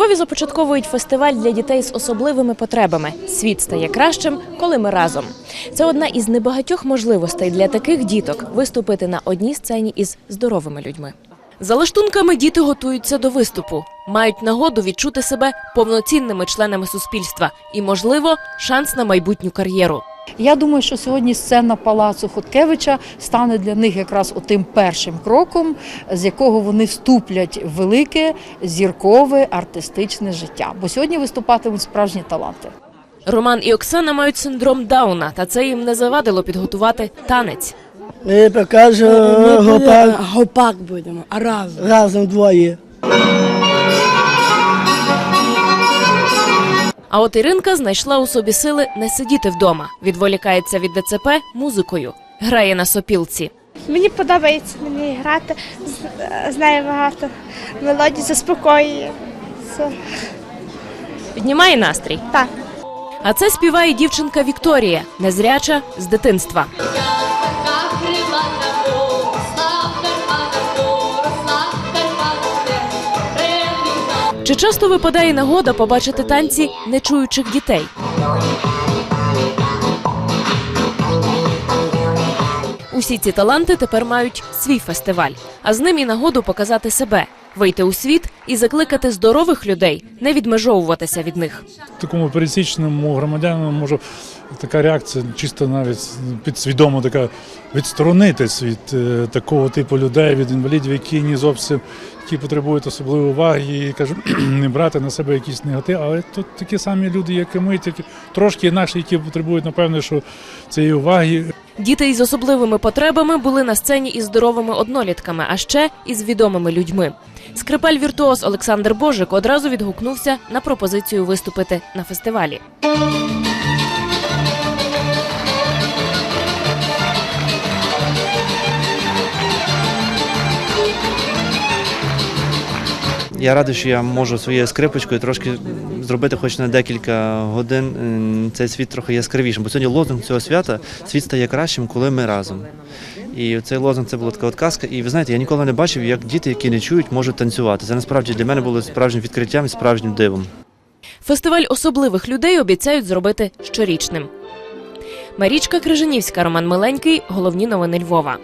Львові започатковують фестиваль для дітей з особливими потребами. Світ стає кращим, коли ми разом. Це одна із небагатьох можливостей для таких діток виступити на одній сцені із здоровими людьми. За лаштунками діти готуються до виступу, мають нагоду відчути себе повноцінними членами суспільства і, можливо, шанс на майбутню кар'єру. Я думаю, що сьогодні сцена палацу Хоткевича стане для них якраз отим першим кроком, з якого вони вступлять в велике зіркове артистичне життя. Бо сьогодні виступатимуть справжні таланти. Роман і Оксана мають синдром Дауна, та це їм не завадило підготувати танець. Ми покажемо гопак гопак будемо, а разом. разом двоє. А от Іринка знайшла у собі сили не сидіти вдома, відволікається від ДЦП музикою, грає на сопілці. Мені подобається мені грати, з- знаю багато мелодій, заспокоює. Піднімає настрій. Так. А це співає дівчинка Вікторія, незряча з дитинства. Чи часто випадає нагода побачити танці нечуючих дітей? Усі ці таланти тепер мають свій фестиваль, а з ним і нагоду показати себе, вийти у світ і закликати здорових людей не відмежовуватися від них. такому пересічному громадянину може така реакція чисто навіть підсвідомо така відсторонитись від е, такого типу людей, від інвалідів, які не зовсім які потребують особливої уваги, і кажу, не брати на себе якийсь негатив. Але тут такі самі люди, як і ми, тільки трошки інакші, які потребують, напевно, що цієї уваги. Діти із особливими потребами були на сцені із здоровими однолітками, а ще із відомими людьми. Скрипель віртуоз Олександр Божик одразу відгукнувся на пропозицію виступити на фестивалі. Я радий, що я можу своєю скрипочкою трошки зробити хоч на декілька годин цей світ трохи яскравішим. Бо сьогодні лозунг цього свята світ стає кращим, коли ми разом. І цей лозунг це була така от казка. І ви знаєте, я ніколи не бачив, як діти, які не чують, можуть танцювати. Це насправді для мене було справжнім відкриттям і справжнім дивом. Фестиваль особливих людей обіцяють зробити щорічним. Марічка Крижанівська, Роман Миленький. Головні новини Львова.